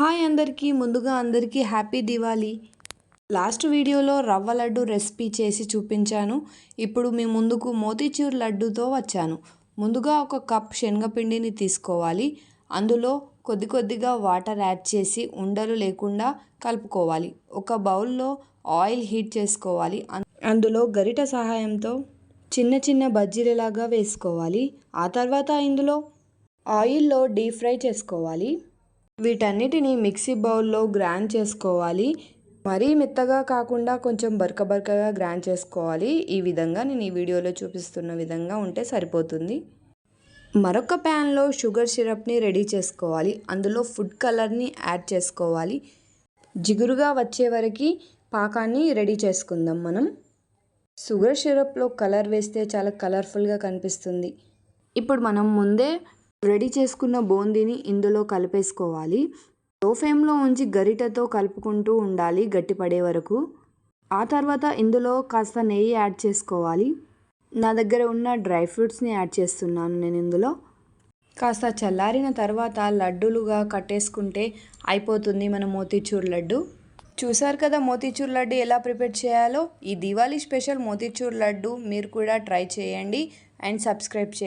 Hi అందరికీ ముందుగా అందరికీ హ్యాపీ దివాళీ. లాస్ట్ వీడియోలో రవ్వ లడ్డు రెసిపీ చేసి చూపించాను. ఇప్పుడు మీ ముందుకు మోతీచూర్ లడ్డుతో వచ్చాను. ముందుగా ఒక కప్ శనగపిండిని తీసుకోవాలి. అందులో కొద్ది కొద్దిగా వాటర్ యాడ్ చేసి ఉండలు లేకుండా కలుపుకోవాలి. ఒక బౌల్లో ఆయిల్ హీట్ చేసుకోవాలి. అందులో గరిట సహాయంతో చిన్న చిన్న బజ్జీలలాగా వేసుకోవాలి. ఆ తర్వాత ఇందులో ఆయిల్లో డీప్ ఫ్రై చేసుకోవాలి. వీటన్నిటిని మిక్సీ బౌల్లో గ్రైండ్ చేసుకోవాలి. మరీ మెత్తగా కాకుండా కొంచెం బరక బరకగా గ్రైండ్ చేసుకోవాలి. ఈ విధంగా నేను ఈ వీడియోలో చూపిస్తున్న విధంగా ఉంటే సరిపోతుంది. మరొక ప్యాన్లో షుగర్ సిరప్ని రెడీ చేసుకోవాలి. అందులో ఫుడ్ కలర్ని యాడ్ చేసుకోవాలి. జిగురుగా వచ్చే వరకు పాకాన్ని రెడీ చేసుకుందాం మనం. షుగర్ సిరప్లో కలర్ వేస్తే చాలా కలర్ఫుల్గా కనిపిస్తుంది. ఇప్పుడు మనం ముందే రెడీ చేసుకున్న బూందీని ఇందులో కలిపేసుకోవాలి. లో ఫ్లేమ్లో ఉంచి గరిటెతో కలుపుకుంటూ ఉండాలి గట్టిపడే వరకు. ఆ తర్వాత ఇందులో కాస్త నెయ్యి యాడ్ చేసుకోవాలి. నా దగ్గర ఉన్న డ్రై ఫ్రూట్స్ని యాడ్ చేస్తున్నాను నేను ఇందులో. కాస్త చల్లారిన తర్వాత లడ్డూలుగా కట్టేసుకుంటే అయిపోతుంది మన మోతీచూర్ లడ్డు. చూసారు కదా మోతీచూర్ లడ్డు ఎలా ప్రిపేర్ చేయాలో? ఈ దివాళీ స్పెషల్ మోతీచూర్ లడ్డు మీరు కూడా ట్రై చేయండి అండ్ సబ్స్క్రైబ్ చేయండి.